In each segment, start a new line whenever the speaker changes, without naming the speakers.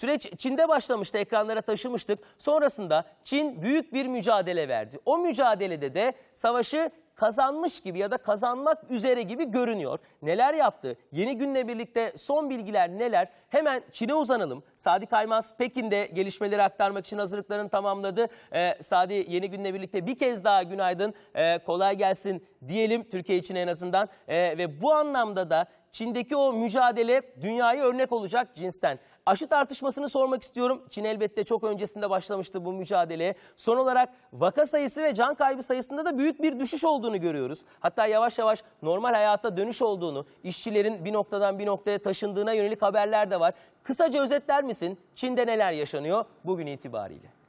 Süreç Çin'de başlamıştı, ekranlara taşımıştık. Sonrasında Çin büyük bir mücadele verdi. O mücadelede de savaşı kazanmış gibi ya da kazanmak üzere gibi görünüyor. Neler yaptı? Yeni günle birlikte son bilgiler neler? Hemen Çin'e uzanalım. Sadi Kaymaz Pekin'de gelişmeleri aktarmak için hazırlıklarını tamamladı. Ee, Sadi yeni günle birlikte bir kez daha günaydın. Ee, kolay gelsin diyelim Türkiye için en azından. Ee, ve bu anlamda da Çin'deki o mücadele dünyaya örnek olacak cinsten. Aşı tartışmasını sormak istiyorum. Çin elbette çok öncesinde başlamıştı bu mücadeleye. Son olarak vaka sayısı ve can kaybı sayısında da büyük bir düşüş olduğunu görüyoruz. Hatta yavaş yavaş normal hayata dönüş olduğunu, işçilerin bir noktadan bir noktaya taşındığına yönelik haberler de var. Kısaca özetler misin? Çin'de neler yaşanıyor bugün itibariyle?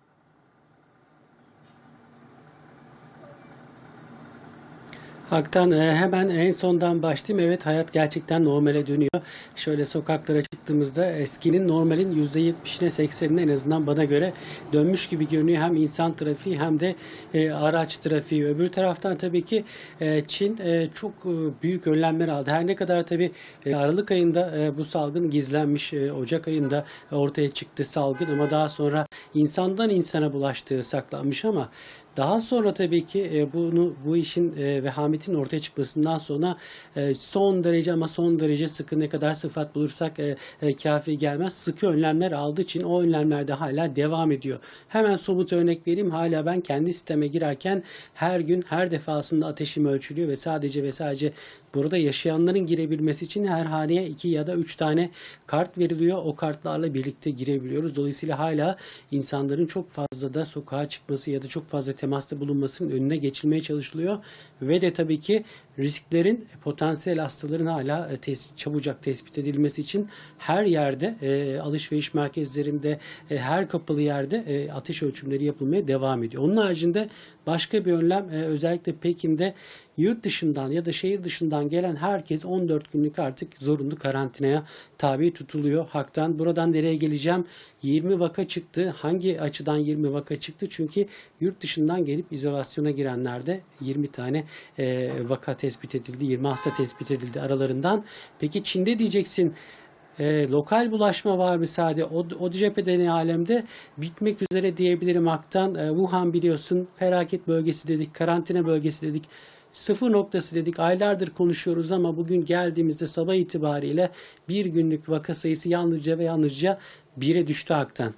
Hak'tan e, hemen en sondan başlayayım. Evet hayat gerçekten normale dönüyor. Şöyle sokaklara çıktığımızda eskinin normalin %70'ine 80'ine en azından bana göre dönmüş gibi görünüyor. Hem insan trafiği hem de e, araç trafiği. Öbür taraftan tabii ki e, Çin e, çok e, büyük önlemler aldı. Her ne kadar tabii e, Aralık ayında e, bu salgın gizlenmiş. E, Ocak ayında ortaya çıktı salgın ama daha sonra insandan insana bulaştığı saklanmış ama daha sonra tabii ki e, bunu bu işin e, vehametin ortaya çıkmasından sonra e, son derece ama son derece sıkı ne kadar sıfat bulursak e, e, kafi gelmez. Sıkı önlemler aldığı için o önlemler de hala devam ediyor. Hemen somut örnek vereyim. Hala ben kendi sisteme girerken her gün her defasında ateşim ölçülüyor ve sadece ve sadece burada yaşayanların girebilmesi için her haneye iki ya da üç tane kart veriliyor. O kartlarla birlikte girebiliyoruz. Dolayısıyla hala insanların çok fazla da sokağa çıkması ya da çok fazla temasta bulunmasının önüne geçilmeye çalışılıyor. Ve de tabii ki risklerin, potansiyel hastaların hala e, tes- çabucak tespit edilmesi için her yerde, e, alışveriş merkezlerinde, e, her kapalı yerde e, ateş ölçümleri yapılmaya devam ediyor. Onun haricinde başka bir önlem e, özellikle Pekin'de yurt dışından ya da şehir dışından gelen herkes 14 günlük artık zorunlu karantinaya tabi tutuluyor. Haktan buradan nereye geleceğim? 20 vaka çıktı. Hangi açıdan 20 vaka çıktı? Çünkü yurt dışından gelip izolasyona girenlerde 20 tane e, vaka tespit edildi. 20 hasta tespit edildi aralarından. Peki Çin'de diyeceksin e, lokal bulaşma var mı sadece? O, o cephede ne alemde? Bitmek üzere diyebilirim Hak'tan. E, Wuhan biliyorsun felaket bölgesi dedik, karantina bölgesi dedik. Sıfır noktası dedik. Aylardır konuşuyoruz ama bugün geldiğimizde sabah itibariyle bir günlük vaka sayısı yalnızca ve yalnızca bire düştü Hak'tan.